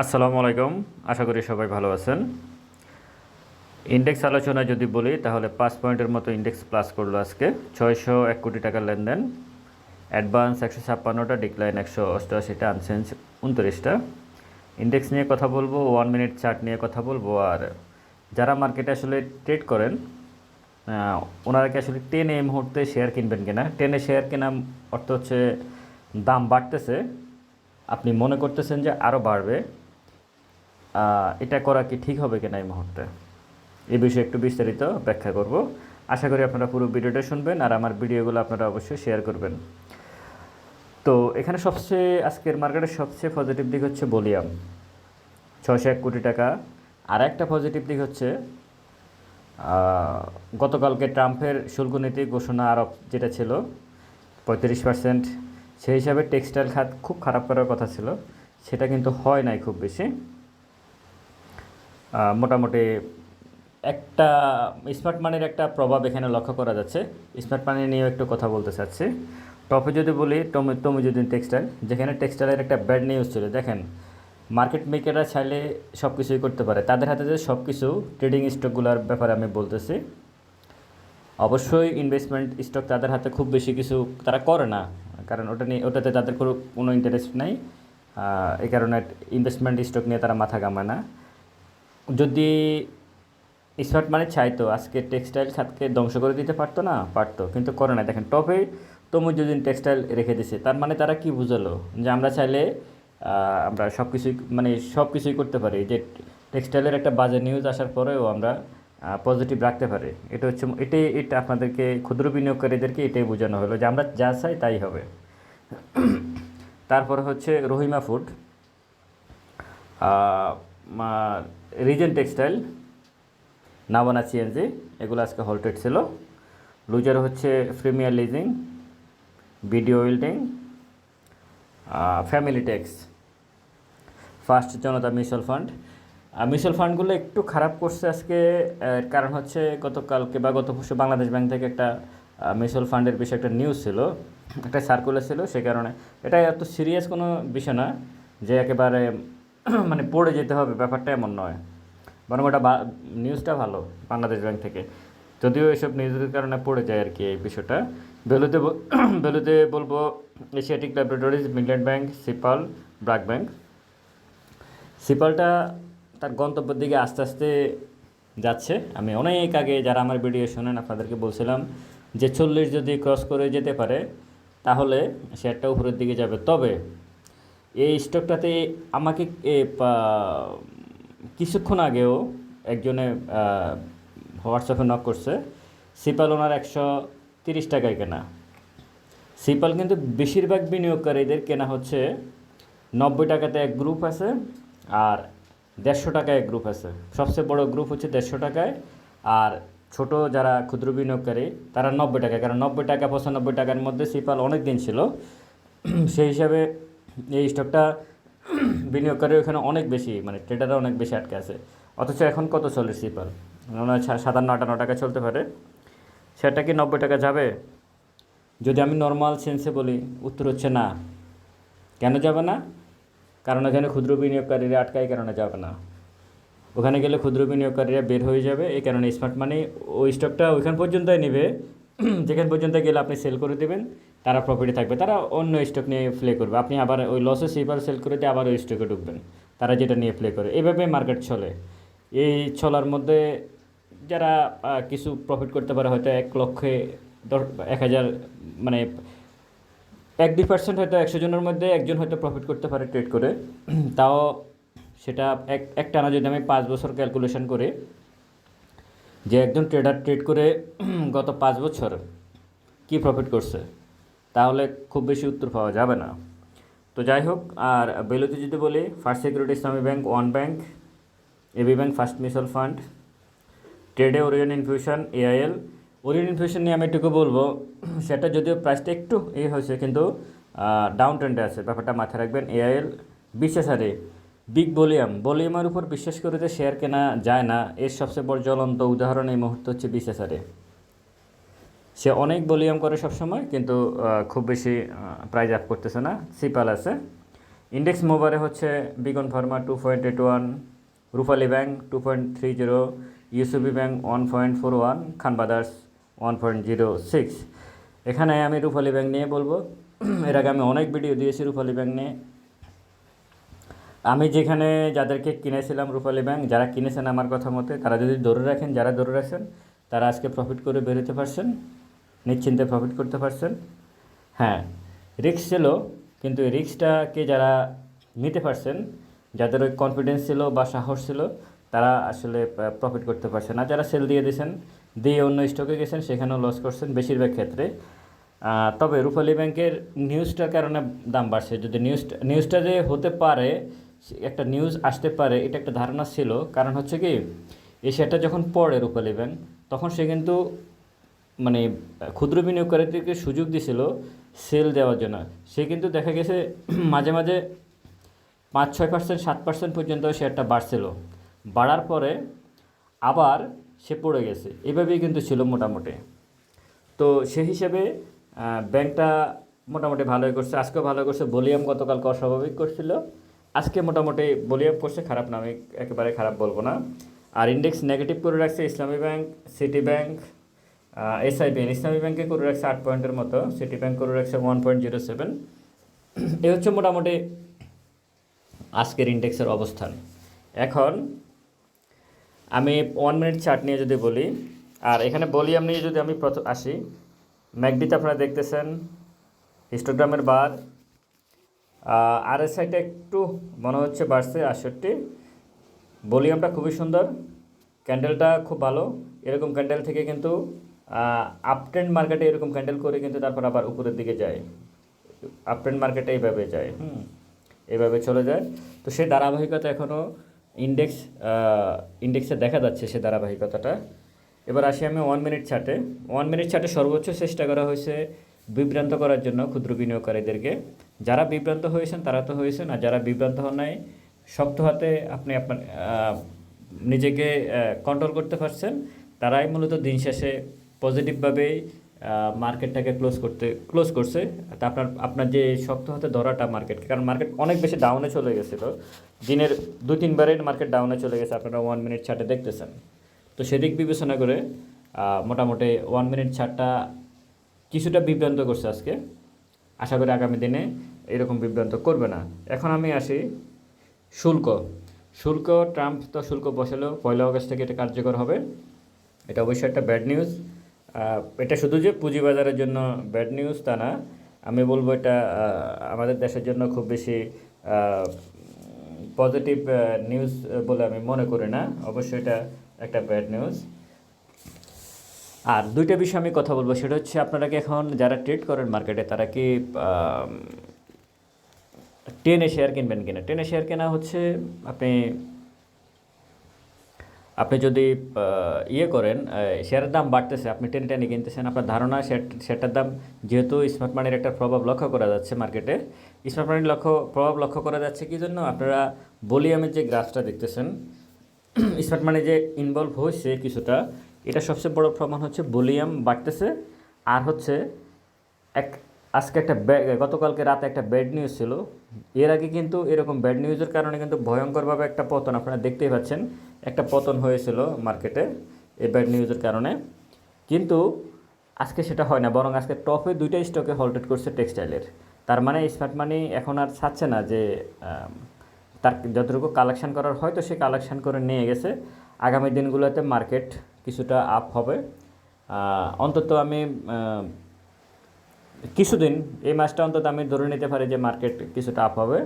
আসসালামু আলাইকুম। আশা করি সবাই ভালো আছেন। ইন্ডেক্স আলোচনায় যদি বলি, তাহলে পাঁচ পয়েন্টের মতো ইন্ডেক্স প্লাস করল আজকে। ছয়শো এক কোটি টাকার লেনদেন। অ্যাডভান্স একশো ছাপ্পান্নটা ডিক্লাইন একশো অষ্টআশিটা আনসেন্স উনত্রিশটা। ইন্ডেক্স নিয়ে কথা বলব ওয়ান মিনিট চার্ট নিয়ে কথা বলব। আর যারা মার্কেটে আসলে ট্রেড করেন ওনারা কি আসলে টেনে এই মুহূর্তে শেয়ার কিনবেন কিনা? টেনে শেয়ার কেনা অর্থ হচ্ছে দাম বাড়তেছে। আপনি মনে করতেছেন যে আরও বাড়বে। এটা করা কি ঠিক হবে কিনা এই মুহূর্তে? এই বিষয়ে একটু বিস্তারিত ব্যাখ্যা করব। আশা করি আপনারা পুরো ভিডিওটা শুনবেন আর আমার ভিডিওগুলো আপনারা অবশ্যই শেয়ার করবেন। তো এখানে সবচেয়ে, আজকের মার্কেটের সবচেয়ে পজিটিভ দিক হচ্ছে বলিয়াম ছয়শো এক কোটি টাকা। আর একটা পজিটিভ দিক হচ্ছে গতকালকে ট্রাম্পের শুল্ক নীতি ঘোষণা আরব যেটা ছিল, পঁয়ত্রিশ পার্সেন্ট সেই হিসাবে টেক্সটাইল খাত খুব খারাপ করার কথা ছিল। সেটা কিন্তু হয় নাই খুব বেশি। মোটামুটি একটা স্মার্ট মানির একটা প্রভাব এখানে লক্ষ্য করা যাচ্ছে। স্মার্ট মানি নিয়েও একটু কথা বলতে চাচ্ছি। টপে যদি বলি, টমি টমিজুদ্দিন টেক্সটাইল যেখানে টেক্সটাইলের একটা ব্যাড নিউজ ছিল দেখেন মার্কেট মেকাররা চাইলে সব কিছুই করতে পারে। তাদের হাতে যে সব কিছু ট্রেডিং স্টকগুলোর ব্যাপারে আমি বলতেছি, অবশ্যই ইনভেস্টমেন্ট স্টক তাদের হাতে খুব বেশি কিছু তারা করে না। কারণ ওটা নিয়ে ওটাতে তাদের কোনো কোনো ইন্টারেস্ট নেই। এই কারণে ইনভেস্টমেন্ট স্টক নিয়ে তারা মাথা ঘামায় না। যদি স্মার্ট মানি চাইতো আজকে টেক্সটাইল খাতকে ধ্বংস করে দিতে পারতো না? পারতো, কিন্তু করে না দেখেন টপে তমুজুদ্দিন টেক্সটাইল রেখে দিছে। তার মানে তারা কি বুঝালো? যে আমরা চাইলে আমরা সব কিছুই মানে সব কিছুই করতে পারি। যে টেক্সটাইলের একটা বাজে নিউজ আসার পরেও আমরা পজিটিভ রাখতে পারি। এটা হচ্ছে, এটাই, এটা আপনাদেরকে, ক্ষুদ্র বিনিয়োগকারীদেরকে এটাই বোঝানো হলো যে আমরা যা চাই তাই হবে। তারপর হচ্ছে Rahima food regent textile, Nabana CNG এগুলো আজকে হলটেড ছিল। লুজার হচ্ছে premier leasing video welding family tax, first Janata mutual fund. Mutual ফান্ডগুলো একটু খারাপ করছে আজকে কারণ হচ্ছে গতকালকে বা গত পরশু বাংলাদেশ ব্যাংক থেকে একটা মিউচুয়াল ফান্ডের বিষয়ে একটা নিউজ ছিল, একটা সার্কুলার ছিল, সে কারণে। এটা এত সিরিয়াস কোনো বিষয় না, যে একেবারে মানে পড়ে যেতে হবে, ব্যাপারটা এমন নয়। বরং ওটা নিউজটা ভালো, বাংলাদেশ ব্যাংক থেকে। যদিও এসব নিউজের কারণে পড়ে যায় আর কি এই বিষয়টা। বেলুতে বেলুতে বলব, এশিয়াটিক ল্যাবরেটরিজ, মিডল্যান্ড ব্যাংক, সিপাল, ব্রাক ব্যাংক। সিপালটা তার গন্তব্যের দিকে আস্তে আস্তে যাচ্ছে। আমি অনেক আগে যারা আমার ভিডিও শোনেন, আপনাদেরকে বলছিলাম যে চল্লিশ যদি ক্রস করে যেতে পারে, তাহলে শেয়ারটা উপরের দিকে যাবে। তবে এই স্টকটাতে আমাকে কিছুক্ষণ আগেও একজনে হোয়াটসঅ্যাপে নক করছে, সিপাল ওনার একশো তিরিশ টাকায় কেনা। সিপাল কিন্তু বেশিরভাগ বিনিয়োগকারীদের কেনা হচ্ছে নব্বই টাকাতে এক গ্রুপ আছে আর দেড়শো টাকায় এক গ্রুপ আছে। সবচেয়ে বড় গ্রুপ হচ্ছে দেড়শো টাকায় আর ছোট যারা ক্ষুদ্র বিনিয়োগকারী তারা নব্বই টাকা কারণ নব্বই টাকা, পঁচানব্বই টাকার মধ্যে সিপাল অনেক দিন ছিল। সেই হিসাবে এই স্টকটা বিনিয়োগকারী ওখানে অনেক বেশি মানে ট্রেডাররা অনেক বেশি আটকে আছে। অথচ এখন কত চলে সিপাল মনে হয় সাতান্ন, আটান্ন টাকা চলতে পারে। সেটা কি নব্বই টাকা যাবে? যদি আমি নর্মাল সেন্সে বলি, উত্তর হচ্ছে না। কেন যাবে না? কারণ এখানে ক্ষুদ্র বিনিয়োগকারীরা আটকায় কারণে যাবে না। ওখানে গেলে ক্ষুদ্র বিনিয়োগকারীরা বের হয়ে যাবে, এই কারণে স্মার্ট মানি ওই স্টকটা ওইখান পর্যন্তই নেবে। যেখান পর্যন্ত গেলে আপনি সেল করে দেবেন, তারা প্রফিটে থাকবে। তারা অন্য স্টক নিয়ে প্লে করবে। আপনি আবার ওই লসে সেবার সেল করে দিয়ে আবার ওই স্টকে ঢুকবেন। তারা যেটা নিয়ে প্লে করে। এইভাবে মার্কেট চলে। এই চলার মধ্যে যারা কিছু প্রফিট করতে পারে, হয়তো এক লক্ষে দশ, এক হাজার মানে এক দুই পার্সেন্ট হয়তো একশো জনের মধ্যে একজন হয়তো প্রফিট করতে পারে ট্রেড করে। তাও সেটা এক, একটানা যদি আমি পাঁচ বছর ক্যালকুলেশন করি যে একজন ট্রেডার ট্রেড করে গত পাঁচ বছর কি প্রফিট করছে, তাহলে খুব বেশি উত্তর পাওয়া যাবে না। তো যাই হোক, আর বেলুতে যদি বলি first security Islami bank one bank AB bank first mutual fund ট্রেডে Orion infusion AIL Orion infusion নিয়ে আমি একটুকু বলব, সেটা যদিও প্রাইসটা একটু এ হয়েছে, কিন্তু ডাউন ট্রেন্ডে আছে। ব্যাপারটা মাথায় রাখবেন এআইএল বিশেষ হারে বিগ ভলিউম ভলিউমের উপর বিশ্বাস করে যে শেয়ার কেনা যায় না। এর সবচেয়ে বড় জ্বলন্ত উদাহরণ এই মুহূর্তে হচ্ছে বিশেষ হারে সে অনেক ভলিউম করে সবসময়, কিন্তু খুব বেশি প্রাইজ আপ করতেছে না। সিপাল আছে। ইন্ডেক্স মোবারে হচ্ছে Beacon pharma two point eight one Rupali bank two point three zero UCB bank one point four one Khan brothers one point zero six এখানে আমি রুফালি ব্যাংক নিয়ে বলব। এর আগে আমি অনেক ভিডিও দিয়েছি রুফালি ব্যাংক নিয়ে। আমি যেখানে যাদেরকে কিনেছিলাম রূপালী ব্যাংক যারা কিনেছেন আমার কথা মতে, তারা যদি ধরে রাখেন, যারা ধরে রাখেন, তারা আজকে প্রফিট করে বেরোতে পারছেন, নিশ্চিন্তে প্রফিট করতে পারছেন। হ্যাঁ রিক্স ছিল, কিন্তু রিক্সটাকে যারা নিতে পারছেন, যাদের ওই কনফিডেন্স ছিল বা সাহস ছিল, তারা আসলে প্রফিট করতে পারছেন। আর যারা সেল দিয়ে দিয়েছেন, দিয়ে অন্য স্টকে গেছেন, সেখানেও লস করছেন বেশিরভাগ ক্ষেত্রে। তবে রূপালী ব্যাংকের নিউজটার কারণে দাম বাড়ছে। যদি নিউজটা নিউজটা যে হতে পারে একটা নিউজ আসতে পারে, এটা একটা ধারণা ছিল। কারণ হচ্ছে কি এই শেয়ারটা যখন পড়ে রূপালী ব্যাংক তখন সে কিন্তু মানে ক্ষুদ্র বিনিয়োগকারীদেরকে সুযোগ দিছিল সেল দেওয়ার জন্য। সে কিন্তু দেখা গেছে মাঝে মাঝে পাঁচ ছয় পার্সেন্ট সাত পার্সেন্ট পর্যন্ত শেয়ারটা বাড়ছিল। বাড়ার পরে আবার সে পড়ে গেছে। এভাবেই কিন্তু ছিল মোটামুটি। তো সেই হিসেবে ব্যাংকটা মোটামুটি ভালোই করছে। আজকেও ভালো করছে। ভলিউম গতকালকে অস্বাভাবিক করছিল। আজকে মোটামুটি ভলিউম করছে খারাপ না, আমি একেবারে খারাপ বলব না। আর ইন্ডেক্স নেগেটিভ করে রাখছে ইসলামী ব্যাংক সিটি ব্যাংক এসআইবি ইসলামী ব্যাংকে করে রাখছে আট পয়েন্টের মতো সিটি ব্যাংক করে রাখছে ওয়ান পয়েন্ট জিরো সেভেন এ হচ্ছে মোটামুটি আজকের ইন্ডেক্সের অবস্থান। এখন আমি ওয়ান মিনিট চার্ট নিয়ে যদি বলি, আর এখানে বলি নিয়ে যদি আমি প্রথম আসি। ম্যাকডিতে আপনারা দেখতেছেন হিস্টোগ্রামের বার আর এস আইটা একটু মনে হচ্ছে বাড়ছে আটষট্টি। ভলিউমটা খুবই সুন্দর ক্যান্ডেলটা খুব ভালো। এরকম ক্যান্ডেল থেকে কিন্তু আপ ট্রেন্ড মার্কেটে এরকম ক্যান্ডেল করে কিন্তু তারপর আবার উপরের দিকে যায়। আপ ট্রেন্ড মার্কেটে এইভাবে যায়, হুম এইভাবে চলে যায়। তো সেই ধারাবাহিকতা এখনও ইন্ডেক্স ইন্ডেক্সে দেখা যাচ্ছে সে ধারাবাহিকতাটা। এবার আসি আমি ওয়ান মিনিট ছাটে ওয়ান মিনিট ছাটে সর্বোচ্চ চেষ্টা করা হয়েছে বিভ্রান্ত করার জন্য ক্ষুদ্র বিনিয়োগকারীদেরকে। যারা বিভ্রান্ত হয়েছেন, তারা তো হয়েছেন। আর যারা বিভ্রান্ত হন নাই, শক্ত হাতে আপনি আপনার নিজেকে কন্ট্রোল করতে পারছেন। তারাই মূলত দিন শেষে পজিটিভভাবেই মার্কেটটাকে ক্লোজ করতে ক্লোজ করছে। তা আপনার আপনার যে শক্ত হাতে ধরাটা মার্কেটকে কারণ মার্কেট অনেক বেশি ডাউনে চলে গেছিল। দিনের দু তিনবারের মার্কেট ডাউনে চলে গেছে, আপনারা ওয়ান মিনিট ছাটে দেখতেছেন। তো সেদিক বিবেচনা করে মোটামুটি ওয়ান মিনিট ছাড়টা কিছুটা বিভ্রান্ত করছে আজকে। আশা করি আগামী দিনে এরকম বিভ্রান্ত করবে না। এখন আমি আসি শুল্ক। শুল্ক, ট্রাম্প তো শুল্ক বসালো, পয়লা আগস্ট থেকে এটা কার্যকর হবে। এটা অবশ্যই একটা ব্যাড নিউজ। এটা শুধু যে পুঁজিবাজারের জন্য ব্যাড নিউজ তা না, আমি বলব এটা আমাদের দেশের জন্য খুব বেশি পজিটিভ নিউজ বলে আমি মনে করি না। অবশ্যই এটা একটা ব্যাড নিউজ আর দুইটা বিষয় আমি কথা বলব, সেটা হচ্ছে আপনারা কি এখন যারা ট্রেড করেন মার্কেটে তারা কি টেনে শেয়ার কিনবেন কিনা? টেনে শেয়ার কেনা হচ্ছে, আপনি আপনি যদি ইয়ে করেন শেয়ারের দাম বাড়তেছে, আপনি টেনে টেনে কিনতেছেন, আপনার ধারণা শেয়ার শেয়ারটার দাম যেহেতু স্মার্ট মানির একটা প্রভাব লক্ষ্য করা যাচ্ছে মার্কেটে স্মার্ট মানির লক্ষ্য, প্রভাব লক্ষ্য করা যাচ্ছে কি জন্য? আপনারা বলিয়ামের যে গ্রাফটা দেখতেছেন স্মার্ট মানি যে ইনভলভ হয়েছে কিছুটা এটা সবচেয়ে বড় প্রমাণ হচ্ছে ভলিউম বাড়তেছে। আর হচ্ছে এক, আজকে একটা গতকালকে রাতে একটা ব্যাড নিউজ ছিল। এর আগে কিন্তু এরকম ব্যাড নিউজের কারণে কিন্তু ভয়ঙ্করভাবে একটা পতন, আপনারা দেখতেই পাচ্ছেন, একটা পতন হয়েছিল মার্কেটে এই ব্যাড নিউজের কারণে। কিন্তু আজকে সেটা হয় না, বরং আজকে টপে দুইটা স্টকে হল্টেড করছে টেক্সটাইলের তার মানে স্মার্ট মানি এখন আর ছাড়ছে না যে তার যতটুকু কালেকশান করার হয়তো সে কালেকশন করে নিয়ে গেছে। আগামী দিনগুলোতে মার্কেট কিছুটা আপ হবে। অন্তত আমি কিছুদিন, এই মাসটা অন্তত আমি ধরে নিতে পারি যে মার্কেট কিছুটা আপ হবে।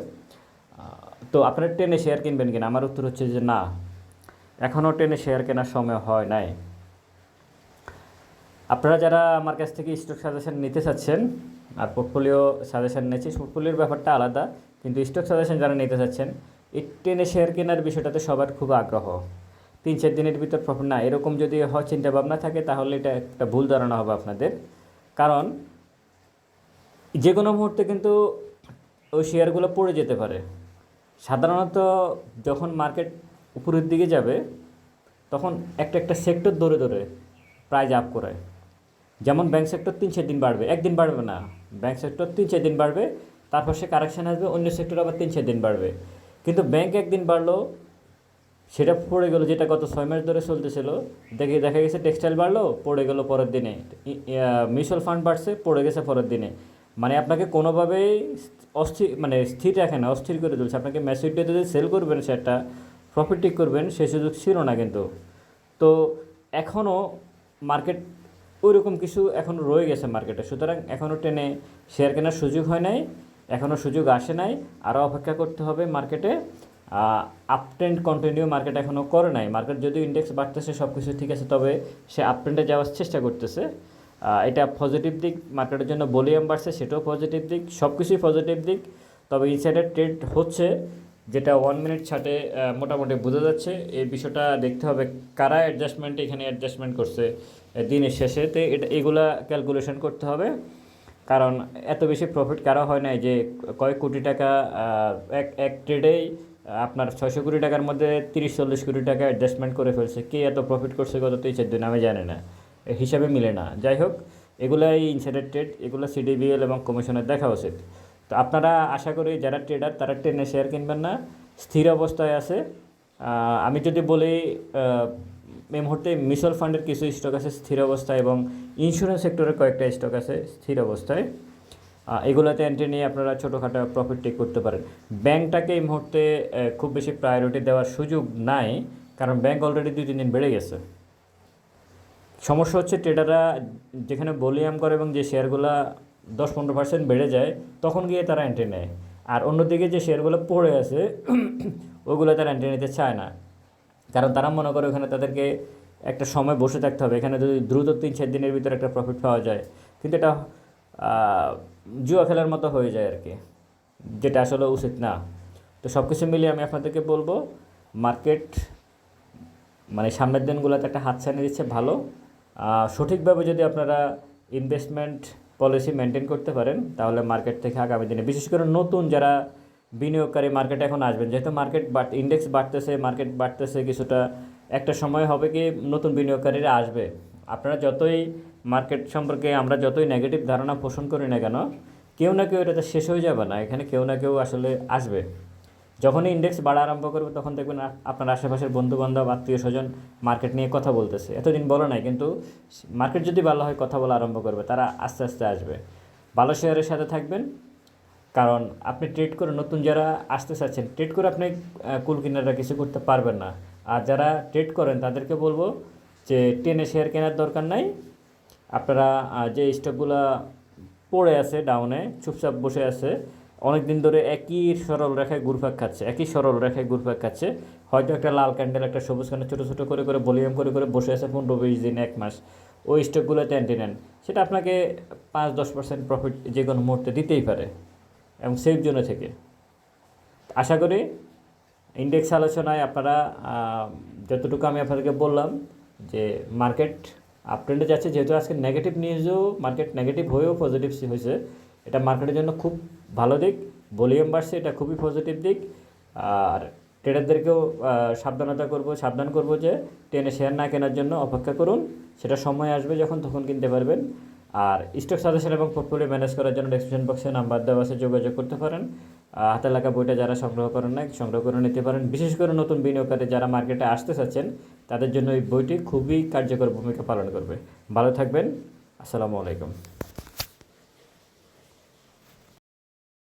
তো আপনারা টেনে শেয়ার কিনবেন কিনা? আমার উত্তর হচ্ছে যে না এখনও টেনে শেয়ার কেনার সময় হয় নাই। আপনারা যারা আমার কাছ থেকে স্টক সাজেশন নিতে চাচ্ছেন, আর পোর্টফোলিও সাজেশন নিয়েছি পোর্টফোলিওর ব্যাপারটা আলাদা, কিন্তু স্টক সাজেশন যারা নিতে চাচ্ছেন, এই টেনে শেয়ার কেনার বিষয়টাতে সবার খুব আগ্রহ। তিন চার দিনের ভিতর প্রফিট না, এরকম যদি হয় চিন্তা ভাবনা থাকে, তাহলে এটা একটা ভুল ধারণা হবে আপনাদের। কারণ যে কোনো মুহূর্তে কিন্তু ওই শেয়ারগুলো পড়ে যেতে পারে। সাধারণত যখন মার্কেট উপরের দিকে যাবে, তখন একটা একটা সেক্টর ধরে ধরে প্রাইজ আপ করে। যেমন ব্যাংক সেক্টর তিন চার দিন বাড়বে, একদিন বাড়বে না। ব্যাংক সেক্টর তিন চার দিন বাড়বে, তারপর সে কারেকশান আসবে, অন্য সেক্টর আবার তিন চার দিন বাড়বে। কিন্তু ব্যাংক একদিন বাড়লো সেটা পড়ে গেলো যেটা গত ছয় মাস ধরে চলতেছিল, দেখে দেখা গেছে টেক্সটাইল বাড়লো, পড়ে গেলো পরের দিনে। মিউচুয়াল ফান্ড বাড়ছে, পড়ে গেছে পরের দিনে। মানে আপনাকে কোনোভাবেই অস্থির মানে স্থির রাখে না, অস্থির করে তুলছে। আপনাকে ম্যাসিভটা যদি সেল করবেন সেটা প্রফিট ঠিক করবেন সেই সুযোগ ছিল না কিন্তু। তো এখনও মার্কেট ওইরকম কিছু এখনও রয়ে গেছে মার্কেটে সুতরাং এখনও টেনে শেয়ার কেনার সুযোগ হয় নাই এখনও সুযোগ আসে নাই। আরও অপেক্ষা করতে হবে মার্কেটে আপ ট্রেন্ড কন্টিনিউ মার্কেট এখনও করে নাই। মার্কেট যদি ইন্ডেক্স বাড়তেছে সব কিছু ঠিক আছে, তবে সে আপ ট্রেন্ডে যাওয়ার চেষ্টা করতেছে। এটা পজিটিভ দিক মার্কেটের জন্য ভলিউম বাড়ছে, সেটাও পজিটিভ দিক সব কিছুই পজিটিভ দিক। তবে ইনসাইডের ট্রেড হচ্ছে, যেটা ওয়ান মিনিট ছাটে মোটামুটি বোঝা যাচ্ছে। এই বিষয়টা দেখতে হবে কারা অ্যাডজাস্টমেন্ট এখানে অ্যাডজাস্টমেন্ট করছে দিনের শেষে। তো এটা, এগুলা ক্যালকুলেশন করতে হবে। কারণ এত বেশি প্রফিট কারা হয় নাই যে কয়েক কোটি টাকা এক এক ট্রেডেই আপনার ছয়শো কোটি টাকার মধ্যে তিরিশ, চল্লিশ কোটি টাকা অ্যাডজাস্টমেন্ট করে ফেলছে। কে এত প্রফিট করছে গত তিন, চার দিন আমি জানি না। হিসাবে মিলে না। যাই হোক, এগুলাই ইনসাইডার ট্রেড এগুলো সিডিবিএল এবং কমিশনের দেখা উচিত। তো আপনারা আশা করি যারা ট্রেডার তারা ট্রেনে শেয়ার কিনবেন না। স্থির অবস্থায় আছে। আমি যদি বলি এই মুহূর্তে মিউচুয়াল ফান্ডের কিছু স্টক আছে স্থির অবস্থায় এবং ইন্স্যুরেন্স সেক্টরের কয়েকটা স্টক আছে স্থির অবস্থায়। এগুলোতে এন্ট্রি নিয়ে আপনারা ছোটোখাটো প্রফিট টেক করতে পারেন। ব্যাংকটাকে এই মুহূর্তে খুব বেশি প্রায়োরিটি দেওয়ার সুযোগ নাই, কারণ ব্যাংক অলরেডি দুই, তিন দিন বেড়ে গেছে। সমস্যা হচ্ছে ট্রেডাররা যেখানে ভলিউম করে এবং যে শেয়ারগুলো দশ, পনেরো পার্সেন্ট বেড়ে যায়, তখন গিয়ে তারা এন্ট্রি নেয়। আর অন্যদিকে যে শেয়ারগুলো পড়ে আছে, ওগুলো তারা এন্ট্রি নিতে চায় না। কারণ তারা মনে করে ওখানে তাদেরকে একটা সময় বসে থাকতে হবে। এখানে যদি দ্রুত তিন, চার দিনের ভিতরে একটা প্রফিট পাওয়া যায়। কিন্তু এটা জুয়া খেলার মতো হয়ে যায় আর কি। যেটা আসলে উচিত না। তো সব কিছু মিলিয়ে আমি আপনাদেরকে বলব মার্কেট মানে সামনের দিনগুলোতে একটা হাত হাতছানি দিচ্ছে ভালো। সঠিকভাবে যদি আপনারা ইনভেস্টমেন্ট পলিসি মেনটেন করতে পারেন, তাহলে মার্কেট থেকে আগামী দিনে, বিশেষ করে নতুন যারা বিনিয়োগকারী মার্কেটে এখন আসবেন, যেহেতু মার্কেট বাট ইন্ডেক্স বাড়তেছে মার্কেট বাড়তেছে কিছুটা, একটা সময় হবে কি নতুন বিনিয়োগকারীরা আসবে। আপনারা যতই মার্কেট সম্পর্কে আমরা যতই নেগেটিভ ধারণা পোষণ করি না কেন, কেউ না কেউ এটাতে শেষ হয়ে যাবে না। এখানে কেউ না কেউ আসলে আসবে। যখনই ইন্ডেক্স বাড়া আরম্ভ করবে, তখন দেখবেন আপনার আশেপাশের বন্ধু বান্ধব আত্মীয় স্বজন মার্কেট নিয়ে কথা বলতেছে। এতদিন বলো নাই, কিন্তু মার্কেট যদি ভালো হয়, কথা বলা আরম্ভ করবে, তারা আস্তে আস্তে আসবে। ভালো শেয়ারের সাথে থাকবেন, কারণ আপনি ট্রেড করে নতুন যারা আসতে চাচ্ছেন ট্রেড করে আপনি কুল কিনারা কিছু করতে পারবেন না। আর যারা ট্রেড করেন, তাদেরকে বলব যে, টেনে শেয়ার কেনার দরকার নাই। আপনারা যে স্টকগুলো পড়ে আছে ডাউনে চুপচাপ বসে আছে অনেক দিন ধরে একই সরল রেখায় ঘুরপাক খাচ্ছে, একই সরল রেখায় ঘুরপাক খাচ্ছে। হয়তো একটা লাল ক্যান্ডেল একটা সবুজ ক্যান্ডেল ছোটো ছোটো করে করে ভলিউম করে করে বসে আছে পনেরো বিশ দিন, এক মাস। ওই স্টকগুলোতে এন্ট্রি নেন। সেটা আপনাকে পাঁচ দশ পার্সেন্ট প্রফিট যে কোনো মুহূর্তে দিতেই পারে, এবং সেফ জোনে থেকে। আশা করি ইন্ডেক্স আলোচনায় আপনারা যতটুকু আমি আপনাদেরকে বললাম যে মার্কেট আপট্রেন্ডে যাচ্ছে, যেহেতু আজকে নেগেটিভ নিউজও মার্কেট নেগেটিভ হয়েও পজিটিভ হয়েছে, এটা মার্কেটের জন্য খুব ভালো দিক ভলিউম বাড়ছে, এটা খুবই পজিটিভ দিক, আর ট্রেডারদেরকেও সাবধানতা করব, সাবধান করব যে ট্রেনে শেয়ার না কেনার জন্য অপেক্ষা করুন, সেটা সময় আসবে যখন তখন কিনতে পারবেন, আর স্টক সাজেশন এবং পোর্টফোলিও ম্যানেজ করার জন্য ডিসক্রিপশন বক্সে নাম্বার দেওয়া আছে, যোগাযোগ করতে পারেন হাতে লাগা বইটা যারা সংগ্রহ করেন না সংগ্রহ করে নিতে পারেন, বিশেষ করে নতুন বিনিয়োগকারী যারা মার্কেটে আসতে চাচ্ছেন তাদের জন্য এই বইটি খুবই কার্যকর ভূমিকা পালন করবে। ভালো থাকবেন। আসসালামু আলাইকুম।